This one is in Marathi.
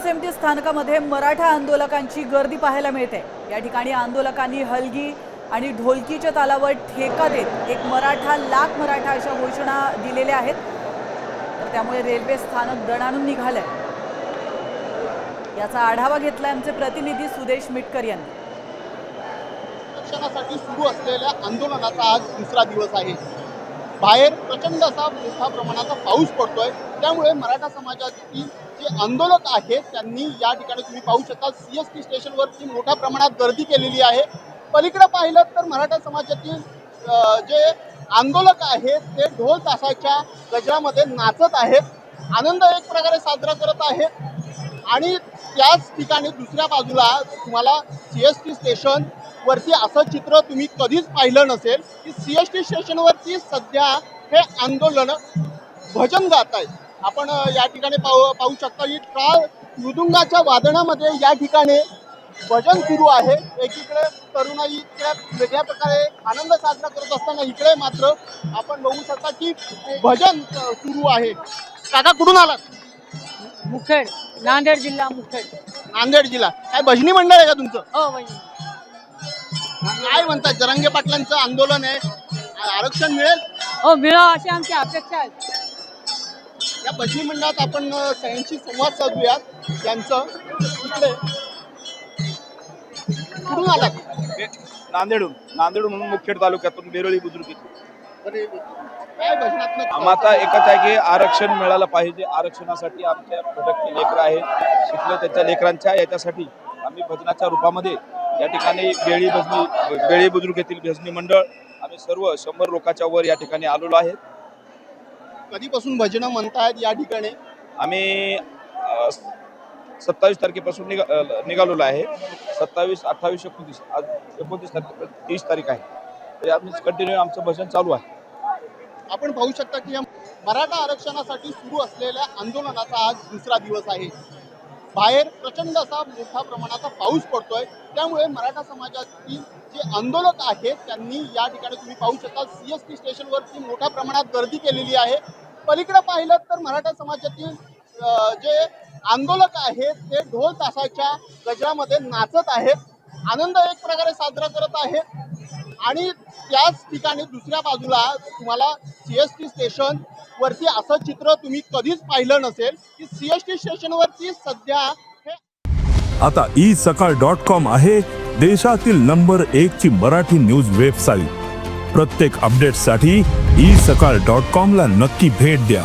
एसएमटी स्थानकामध्ये मराठा आंदोलकांची गर्दी पाहायला मिळते. या ठिकाणी आंदोलकांनी हलगी आणि ढोलकीच्या तालावर ठेका देत एक मराठा लाख मराठा अशा घोषणा दिलेल्या आहेत. तर त्यामुळे रेल्वे स्थानक दणाणून निघालंय. याचा आढावा घेतलाय आमचे प्रतिनिधी सुदेश मिटकर यांनी. सुरू असलेल्या आंदोलनाचा आज दुसरा दिवस आहे. बाहेर प्रचंड असा मोठ्या प्रमाणाचा पाऊस पडतोय. त्यामुळे मराठा समाजातील जे आंदोलक आहेत त्यांनी या ठिकाणी तुम्ही पाहू शकता सी एस टी स्टेशनवरती मोठ्या प्रमाणात गर्दी केलेली आहे. पलीकडे पाहिलं तर मराठा समाजातील जे आंदोलक आहेत ते ढोल तासाच्या गजरामध्ये नाचत आहेत. आनंद एक प्रकारे साजरा करत आहेत. आणि त्याच ठिकाणी दुसऱ्या बाजूला तुम्हाला सी एस टी स्टेशन वरती असं चित्र तुम्ही कधीच पाहिलं नसेल की सी एस टी स्टेशनवरती सध्या हे आंदोलन भजन गात आहे. आपण या ठिकाणी पाहू पाहू शकता की टाळ मृदुंगाच्या वादनामध्ये या ठिकाणी भजन सुरू आहे. एकीकडे तरुणाई इकडे वेगळ्या प्रकारे आनंद साजरा करत असताना इकडे मात्र आपण बघू शकता की भजन सुरू आहे. काका कुठून आलात? मुखेड नांदेड जिल्हा मुखेड. नांदेड जिल्हा. काय भजनी मंडळ आहे का तुमचं? हो काय म्हणतात जरांगे पाटलांचं आंदोलन आहे. आरक्षण मिळेल? हो मिळावं अशी आमची अपेक्षा आहे. या भजनी मंडळात आपण सगळ्यांशी संवाद साधूयात. यांचं इकडे कुठून आलात? नांदेडून नांदेडून म्हणून मुखेड तालुक्यातून बेरळी बुद्रुक काय आम्हाला एकच आहे की आरक्षण मिळालं पाहिजे. आरक्षणासाठी आमच्या भटकती लेकरं आहेत. शिकले त्याच्या लेकरांच्या याच्यासाठी. आम्ही भजनाच्या रूपामध्ये या ठिकाणी बेळी भजनी बेळी बुद्रुक येथील भजनी मंडळ आम्ही सर्व शंभर लोकांच्या वर या ठिकाणी आलेलो आहेत कधीपासून भजनं म्हणतायत या ठिकाणी? आम्ही सत्तावीस तारखेपासून निघा निघालेलो आहे. सत्तावीस अठ्ठावीस एकोणतीस आज एकोणतीस तारखे तीस तारीख आहे. तरी आम्ही कंटिन्यू आमचं भजन चालू आहे. आपण पाहू शकता की या मराठा आरक्षणासाठी सुरू असलेल्या आंदोलनाचा आज दुसरा दिवस आहे. बाहेर प्रचंड असा मोठ्या प्रमाणाचा पाऊस पडतोय. त्यामुळे मराठा समाजातील जे आंदोलक आहेत त्यांनी या ठिकाणी तुम्ही पाहू शकता सी एस टी स्टेशनवरती मोठ्या प्रमाणात गर्दी केलेली आहे. पलीकडे पाहिलं तर मराठा समाजातील जे आंदोलक आहेत ते ढोल तासाच्या गजरामध्ये नाचत आहेत. आनंद एक प्रकारे साजरा करत आहेत. आणि त्याच ठिकाणी दुसऱ्या बाजूला तुम्हाला सी एस टी स्टेशन वरती असं चित्र तुम्ही कधीच पाहिलं नसेल की सी एस टी स्टेशनवरती सध्या आता ई सकाळ डॉट कॉम आहे देशातील नंबर एक ची मराठी न्यूज वेबसाईट प्रत्येक अपडेटसाठी ई सकाळ डॉट कॉम ला नक्की भेट द्या.